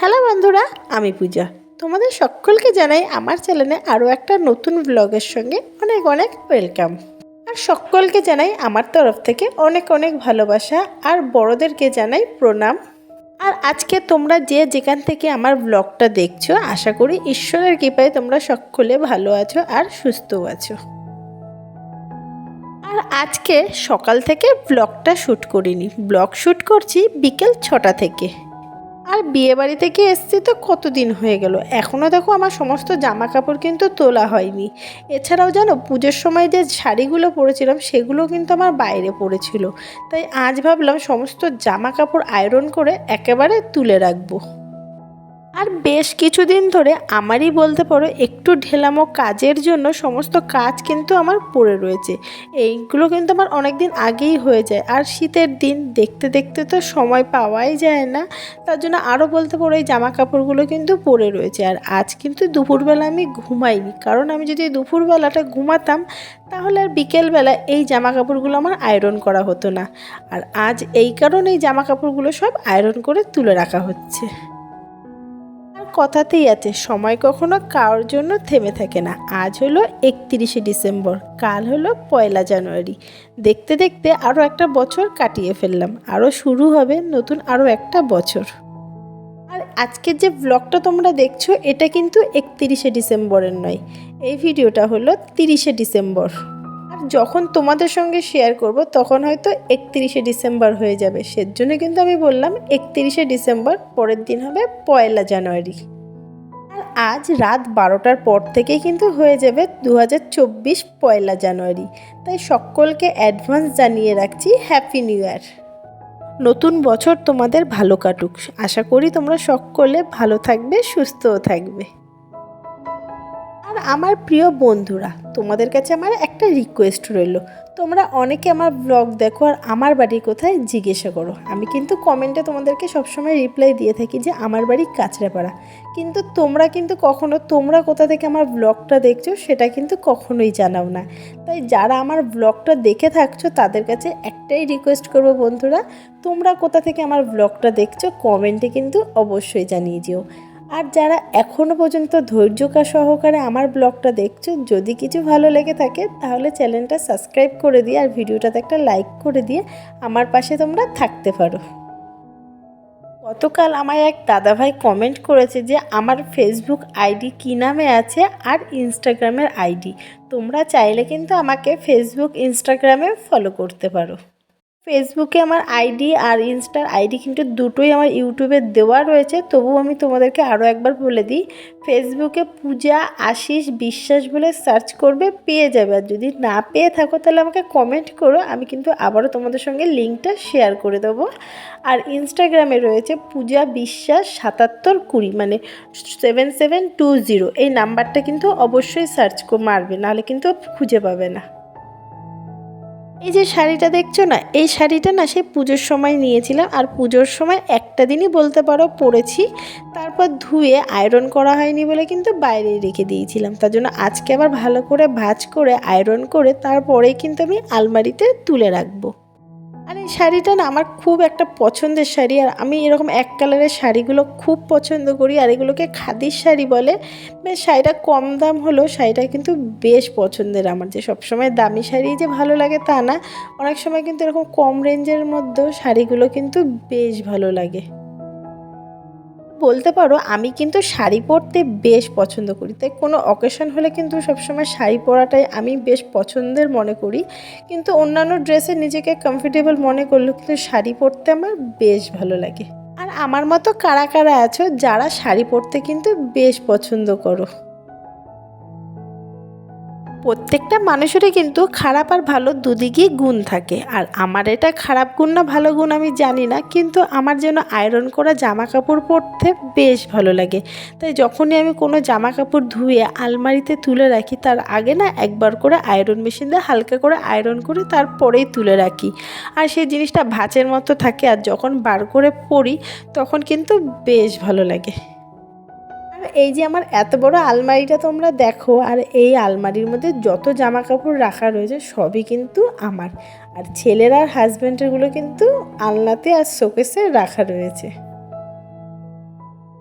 Hello বন্ধুরা, আমি পূজা। তোমাদের সকলকে জানাই আমার চ্যানেলে আরও একটা নতুন ব্লগের সঙ্গে অনেক অনেক ওয়েলকাম আর সকলকে জানাই আমার তরফ থেকে অনেক অনেক ভালোবাসা, আর বড়দেরকে জানাই প্রণাম। আর আজকে তোমরা যে যেখান থেকে আমার ব্লগটা দেখছ, আশা করি ঈশ্বরের কৃপায় তোমরা সকলে ভালো আছো আর সুস্থও আছো। আর আজকে সকাল থেকে ব্লগটা শ্যুট করিনি। ব্লগ শ্যুট করছি বিকেল ছটা থেকে। আর বিয়ে বাড়ি থেকে এসছি তো কতদিন হয়ে গেল। এখনও দেখো আমার সমস্ত জামা কাপড় কিন্তু তোলা হয়নি। এছাড়াও জানো, পুজোর সময় যে শাড়িগুলো পরেছিলাম, সেগুলো কিন্তু আমার বাইরে পড়েছিল। তাই আজ ভাবলাম সমস্ত জামা কাপড় আয়রন করে একেবারে তুলে রাখব। আর বেশ কিছুদিন ধরে আমারই বলতে পারো একটু ঢেলামো কাজের জন্য সমস্ত কাজ কিন্তু আমার পড়ে রয়েছে। এইগুলো কিন্তু আমার অনেক দিন আগেই হয়ে যায়। আর শীতের দিন দেখতে দেখতে তো সময় পাওয়াই যায় না। তার জন্য আরও বলতে পারো এই জামা কাপড়গুলো কিন্তু পড়ে রয়েছে। আর আজ কিন্তু দুপুরবেলা আমি ঘুমাইনি। কারণ আমি যদি দুপুরবেলাটা ঘুমাতাম, তাহলে আর বিকেলবেলা এই জামা কাপড়গুলো আমার আয়রন করা হতো না। আর আজ এই কারণে এই জামা কাপড়গুলো সব আয়রন করে তুলে রাখা হচ্ছে। কথাতেই আছে, সময় কখনো কারোর জন্য থেমে থাকে না। আজ হলো একত্রিশে ডিসেম্বর, কাল হলো পয়লা জানুয়ারি। দেখতে দেখতে আরও একটা বছর কাটিয়ে ফেললাম আরও শুরু হবে নতুন আরও একটা বছর। আর আজকের যে ব্লগটা তোমরা দেখছ, এটা কিন্তু একত্রিশে ডিসেম্বরের নয়, এই ভিডিওটা হলো তিরিশে ডিসেম্বর। যখন তোমাদের সঙ্গে শেয়ার করব, তখন হয়তো একত্রিশে ডিসেম্বর হয়ে যাবে। সেজন্য কিন্তু আমি বললাম একত্রিশে ডিসেম্বর, পরের দিন হবে পয়লা জানুয়ারি। আর আজ রাত বারোটার পর থেকেই কিন্তু হয়ে যাবে দু হাজার চব্বিশ পয়লা জানুয়ারি। তাই সকলকে অ্যাডভান্স জানিয়ে রাখছি হ্যাপি নিউ ইয়ার নতুন বছর তোমাদের ভালো কাটুক। আশা করি তোমরা সকলে ভালো থাকবে, সুস্থও থাকবে। আর আমার প্রিয় বন্ধুরা তোমাদের কাছে আমার একটা রিকোয়েস্ট রইল। তোমরা অনেকে আমার ব্লগ দেখো আর আমার বাড়ি কোথায় জিজ্ঞাসা করো। আমি কিন্তু কমেন্টে তোমাদেরকে সবসময় রিপ্লাই দিয়ে থাকি যে আমার বাড়ি কাঁচরাপাড়া। কিন্তু তোমরা কিন্তু কখনো, তোমরা কোথা থেকে আমার ব্লগটা দেখছ সেটা কিন্তু কখনোই জানাও না। তাই যারা আমার ব্লগটা দেখে থাকছো, তাদের কাছে একটাই রিকোয়েস্ট করব বন্ধুরা, তোমরা কোথা থেকে আমার ব্লগটা দেখছ কমেন্টে কিন্তু অবশ্যই জানিয়ে যেও আর যারা এখনও পর্যন্ত ধৈর্যকা সহকারে আমার ব্লগটা দেখছ, যদি কিছু ভালো লেগে থাকে, তাহলে চ্যানেলটা সাবস্ক্রাইব করে দিয়ে আর ভিডিওটাতে একটা লাইক করে দিয়ে আমার পাশে তোমরা থাকতে পারো। গতকাল আমায় এক দাদাভাই কমেন্ট করেছে যে, আমার ফেসবুক আইডি কী নামে আছে আর ইনস্টাগ্রামের আইডি? তোমরা চাইলে কিন্তু আমাকে ফেসবুক ইনস্টাগ্রামে ফলো করতে পারো। ফেসবুকে আমার আইডি আর ইনস্টার আইডি কিন্তু দুটোই আমার ইউটিউবে দেওয়া রয়েছে, তবুও আমি তোমাদেরকে আরও একবার বলে দিই, ফেসবুকে পূজা, আশিস, বিশ্বাস বলে সার্চ করবে, পেয়ে যাবে। আর যদি না পেয়ে থাকো তাহলে আমাকে কমেন্ট করো, আমি কিন্তু আবারও তোমাদের সঙ্গে লিঙ্কটা শেয়ার করে দেবো। আর ইনস্টাগ্রামে রয়েছে পূজা, বিশ্বাস, সাতাত্তর কুড়ি মানে সেভেন সেভেন টু জিরো, এই নাম্বারটা কিন্তু অবশ্যই সার্চ মারবে, নাহলে কিন্তু খুঁজে পাবে না। এই যে শাড়িটা দেখছ না, এই শাড়িটা না সে পুজোর সময় নিয়েছিলাম আর পুজোর সময় একটা দিনই বলতে পারো পরেছি। তারপর ধুয়ে আয়রন করা হয়নি বলে কিন্তু বাইরে রেখে দিয়েছিলাম। তার জন্য আজকে আবার ভালো করে ভাজ করে আয়রন করে তারপরেই কিন্তু আমি আলমারিতে তুলে রাখব। এই শাড়িটা না আমার খুব একটা পছন্দের শাড়ি। আর আমি এরকম এক কালারের শাড়িগুলো খুব পছন্দ করি। আর এগুলোকে খাদির শাড়ি বলে। বেশ শাড়িটা কম দাম হলেও শাড়িটা কিন্তু বেশ পছন্দের আমার। যে সবসময় দামি শাড়ি যে ভালো লাগে তা না। অনেক সময় কিন্তু এরকম কম রেঞ্জের মধ্যেও শাড়িগুলো কিন্তু বেশ ভালো লাগে। বলতে পারো, আমি কিন্তু শাড়ি পরতে বেশ পছন্দ করি। তাই কোনো অকেশন হলে কিন্তু সবসময় শাড়ি পরাটাই আমি বেশ পছন্দের মনে করি। কিন্তু অন্যান্য ড্রেসে নিজেকে কমফোর্টেবল মনে করলেও কিন্তু শাড়ি পরতে আমার বেশ ভালো লাগে। আর আমার মতো কারা কারা আছো, যারা শাড়ি পরতে কিন্তু বেশ পছন্দ করো? প্রত্যেকটা মানুষেরই কিন্তু খারাপ আর ভালো দুদিকই গুণ থাকে। আর আমার এটা খারাপ গুণ না ভালো গুণ আমি জানি না, কিন্তু আমার যেন আয়রন করা জামা কাপড় পরতে বেশ ভালো লাগে। তাই যখনই আমি কোনো জামা কাপড় ধুয়ে আলমারিতে তুলে রাখি, তার আগে না একবার করে আয়রন মেশিন দিয়ে হালকা করে আয়রন করে তারপরেই তুলে রাখি। আর সেই জিনিসটা ভাঁচের মতো থাকে, আর যখন বার করে পরি, তখন কিন্তু বেশ ভালো লাগে। এই যে আমার এত বড় আলমারিটা তোমরা দেখো, আর এই আলমারির মধ্যে যত জামা কাপড় রাখা রয়েছে সবই কিন্তু আমার। আর ছেলের আর হাজব্যান্ডেরগুলো কিন্তু আলনাতে আর শোকেসে রাখা রয়েছে।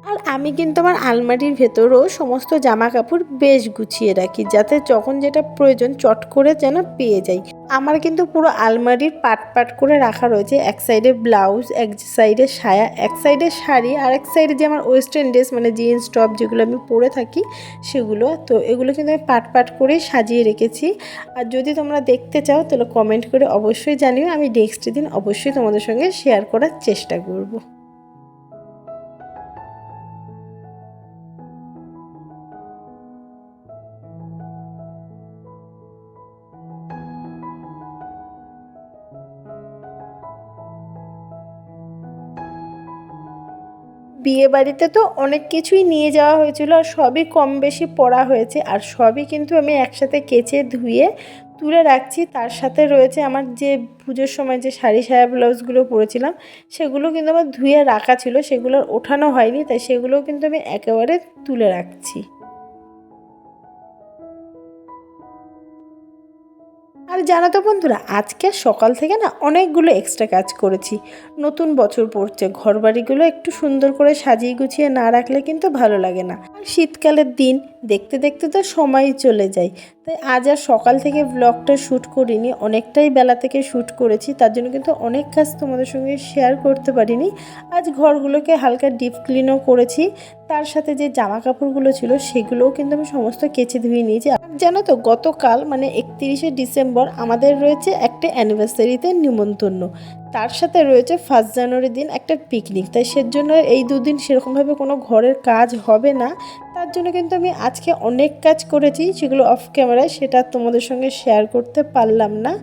আর আমি কিন্তু আমার আলমারির ভেতরেও সমস্ত জামা কাপড় বেশ গুছিয়ে রাখি, যাতে যখন যেটা প্রয়োজন চট করে যেন পেয়ে যাই। আমার কিন্তু পুরো আলমারির পাট পাট করে রাখা রয়েছে। এক সাইডে ব্লাউজ, এক সাইডে সায়া, এক সাইডে শাড়ি আর এক সাইডে যে আমার ওয়েস্টার্ন ড্রেস মানে জিন্স, টপ যেগুলো আমি পরে থাকি সেগুলো। তো এগুলো কিন্তু আমি পাট পাট করে সাজিয়ে রেখেছি। আর যদি তোমরা দেখতে চাও তাহলে কমেন্ট করে অবশ্যই জানিও। আমি নেক্সট দিন অবশ্যই তোমাদের সঙ্গে শেয়ার করার চেষ্টা করব। বিয়ে বাড়িতে তো অনেক কিছুই নিয়ে যাওয়া হয়েছিল আর সবই কম বেশি পড়া হয়েছে আর সবই কিন্তু আমি একসাথে কেচে ধুয়ে তুলে রাখছি। তার সাথে রয়েছে আমার যে পুজোর সময় যে শাড়ি সায়া ব্লাউজগুলো পরেছিলাম, সেগুলো কিন্তু আমার ধুয়ে রাখা ছিল। সেগুলো ওঠানো হয়নি, তাই সেগুলোও কিন্তু আমি একেবারে তুলে রাখছি। আর জানো তো বন্ধুরা, আজকে সকাল থেকে না অনেকগুলো এক্সট্রা কাজ করেছি। নতুন বছর পড়ছে, ঘরবাড়িগুলো একটু সুন্দর করে সাজিয়ে গুছিয়ে না রাখলে কিন্তু ভালো লাগে না। শীতকালের দিন দেখতে দেখতে তো সময় চলে যায়। তাই আজ আর সকাল থেকে ব্লগটা শ্যুট করিনি, অনেকটাই বেলা থেকে শ্যুট করেছি, তার জন্য কিন্তু অনেক কাজ তোমাদের সঙ্গে শেয়ার করতে পারিনি। আজ ঘরগুলোকে হালকা ডিপ ক্লিনও করেছি, তার সাথে যে জামা কাপড়গুলো ছিল সেগুলোও কিন্তু আমি সমস্ত কেচে ধুয়ে নিয়েছি। জানো তো, গতকাল মানে একত্রিশে ডিসেম্বর আমাদের রয়েছে একটা অ্যানিভার্সারিতে নিমন্ত্রণ। তার সাথে রয়েছে ফার্স্ট জানুয়ারির দিন একটা পিকনিক তাই সেজন্য এই দুদিন সেরকমভাবে কোনো ঘরের কাজ হবে না। তার জন্য কিন্তু আমি আজকে অনেক কাজ করেছি যেগুলো অফ ক্যামেরায় সেটা তোমাদের সঙ্গে শেয়ার করতে পারলাম না।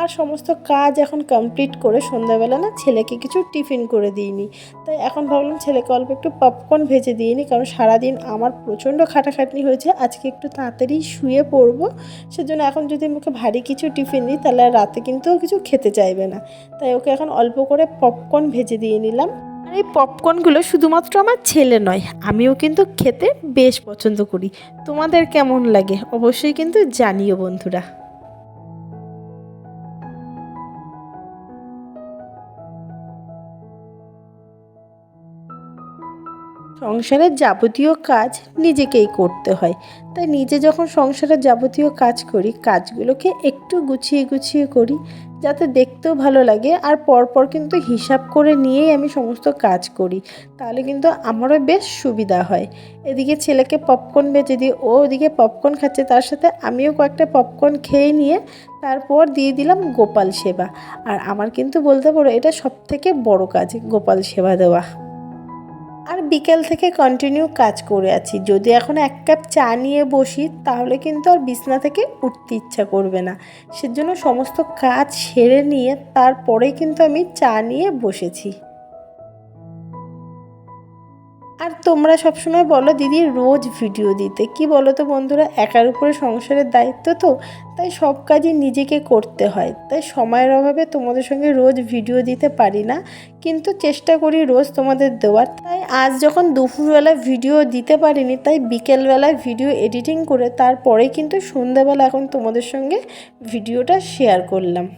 আর সমস্ত কাজ এখন কমপ্লিট করে সন্ধ্যাবেলা না ছেলেকে কিছু টিফিন করে দিইনি। তাই এখন ভাবলাম ছেলেকে অল্প একটু পপকর্ন ভেজে দিইনি, কারণ সারাদিন আমার প্রচণ্ড খাটাখাটনি হয়েছে, আজকে একটু তাড়াতাড়ি শুয়ে পড়ব। সেজন্য এখন যদি আমাকে ভারী কিছু টিফিন দিই, তাহলে রাতে কিন্তু কিছু খেতে চাইবে না। তাই ওকে এখন অল্প করে পপকর্ন ভেজে দিয়ে নিলাম। আর এই পপকর্নগুলো শুধুমাত্র আমার ছেলে নয়, আমিও কিন্তু খেতে বেশ পছন্দ করি। তোমাদের কেমন লাগে? অবশ্যই কিন্তু জানিও বন্ধুরা। সংসারের যাবতীয় কাজ নিজেকেই করতে হয়। তাই নিজে যখন সংসারের যাবতীয় কাজ করি, কাজগুলোকে একটু গুছিয়ে গুছিয়ে করি, যাতে দেখতেও ভালো লাগে আর পরপর কিন্তু হিসাব করে নিয়েই আমি সমস্ত কাজ করি, তাহলে কিন্তু আমারও বেশ সুবিধা হয়। এদিকে ছেলেকে পপকর্ন বেঁচে দিই, ও ওদিকে পপকর্ন খাচ্ছে, তার সাথে আমিও কয়েকটা পপকর্ন খেয়ে নিয়ে তারপর দিয়ে দিলাম গোপাল সেবা। আর আমার কিন্তু বলতে পারো, এটা সব থেকে বড় কাজ গোপাল সেবা দেওয়া। আর বিকেল থেকে কন্টিনিউ কাজ করে আছি। যদি এখন এক কাপ চা নিয়ে বসি, তাহলে কিন্তু আর বিছনা থেকে উঠতে ইচ্ছা করবে না। সেজন্য সমস্ত কাজ সেরে নিয়ে তারপরেই কিন্তু আমি চা নিয়ে বসেছি। আর তোমরা সবসময় বলো দিদি রোজ ভিডিও দিতে। কি বলো তো বন্ধুরা, একার উপরে সংসারের দায়িত্ব তো, তাই সব কাজই নিজেকে করতে হয়। তাই সময়ের অভাবে তোমাদের সঙ্গে রোজ ভিডিও দিতে পারি না, কিন্তু চেষ্টা করি রোজ তোমাদের দেওয়ার। তাই আজ যখন দুপুরবেলা ভিডিও দিতে পারিনি, তাই বিকেলবেলায় ভিডিও এডিটিং করে তারপরে কিন্তু সন্ধ্যাবেলা এখন তোমাদের সঙ্গে ভিডিওটা শেয়ার করলাম।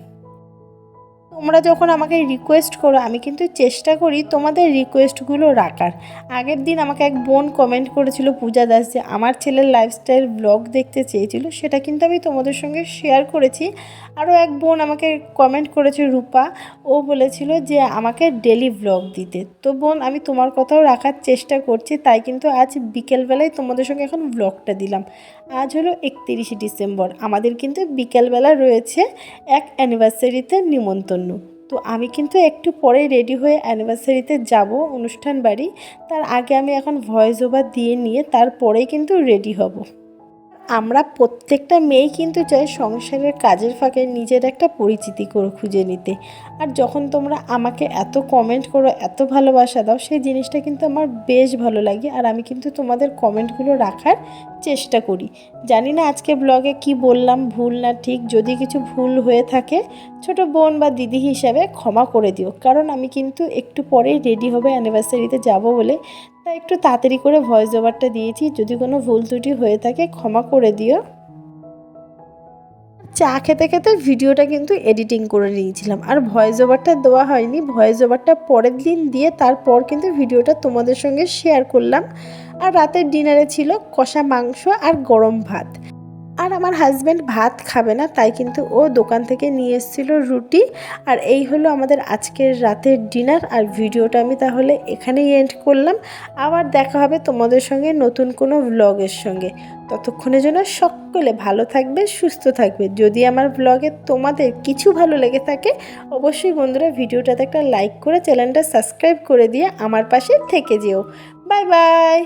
তোমরা যখন আমাকে রিকোয়েস্ট করো, আমি কিন্তু চেষ্টা করি তোমাদের রিকোয়েস্টগুলো রাখার। আগের দিন আমাকে এক বোন কমেন্ট করেছিল পূজা দাস যে, আমার ছেলের লাইফস্টাইল ব্লগ দেখতে চেয়েছিল, সেটা কিন্তু আমি তোমাদের সঙ্গে শেয়ার করেছি। আরও এক বোন আমাকে কমেন্ট করেছে রূপা, ও বলেছিল যে, আমাকে ডেলি ব্লগ দিতে। তো বোন, আমি তোমার কথাও রাখার চেষ্টা করছি, তাই কিন্তু আজ বিকেলবেলায় তোমাদের সঙ্গে এখন ব্লগটা দিলাম। আজ হলো একত্রিশে ডিসেম্বর, আমাদের কিন্তু বিকেলবেলা রয়েছে এক অ্যানিভার্সারিতে নিমন্ত্রণ। তো আমি কিন্তু একটু পরে রেডি হয়ে অ্যানিভার্সারিতে যাব অনুষ্ঠান বাড়ি। তার আগে আমি এখন ভয়েস ওভার দিয়ে নিয়ে তারপরেই কিন্তু রেডি হব। আমরা প্রত্যেকটা মেয়ে কিন্তু চাই সংসারের কাজের ফাঁকে নিজের একটা পরিচিতি করে খুঁজে নিতে। আর যখন তোমরা আমাকে এত কমেন্ট করো, এত ভালোবাসা দাও, সেই জিনিসটা কিন্তু আমার বেশ ভালো লাগে। আর আমি কিন্তু তোমাদের কমেন্টগুলো রাখার চেষ্টা করি। জানি না আজকে ব্লগে কি বললাম, ভুল না ঠিক। যদি কিছু ভুল হয়ে থাকে, ছোট বোন বা দিদি হিসাবে ক্ষমা করে দিও। কারণ আমি কিন্তু একটু পরেই রেডি হবে অ্যানিভার্সারিতে যাব বলে। তাই একটু তাড়াতাড়ি করে ভয়েস ওভারটা দিয়েছি। যদি কোনো ভুল ত্রুটি হয়ে থাকে, ক্ষমা করে দিও। চা খেতে খেতে ভিডিওটা কিন্তু এডিটিং করে নিয়েছিলাম। আর ভয়েস ওভারটা দেওয়া হয়নি। ভয়েস ওভারটা পরের দিন দিয়ে তারপর কিন্তু ভিডিওটা তোমাদের সঙ্গে শেয়ার করলাম। আর রাতের ডিনারে ছিল কষা মাংস আর গরম ভাত। আর আমার হাজব্যান্ড ভাত খাবে না, তাই কিন্তু ও দোকান থেকে নিয়ে এসেছিল রুটি। আর এই হলো আমাদের আজকের রাতের ডিনার আর ভিডিওটা আমি তাহলে এখানেই এন্ড করলাম। আবার দেখা হবে তোমাদের সঙ্গে নতুন কোনো ব্লগের সঙ্গে। ততক্ষণের জন্য সকলে ভালো থাকবে, সুস্থ থাকবে। যদি আমার ব্লগে তোমাদের কিছু ভালো লেগে থাকে, অবশ্যই বন্ধুরা ভিডিওটাতে একটা লাইক করে চ্যানেলটা সাবস্ক্রাইব করে দিয়ে আমার পাশে থেকে যেও। Bye bye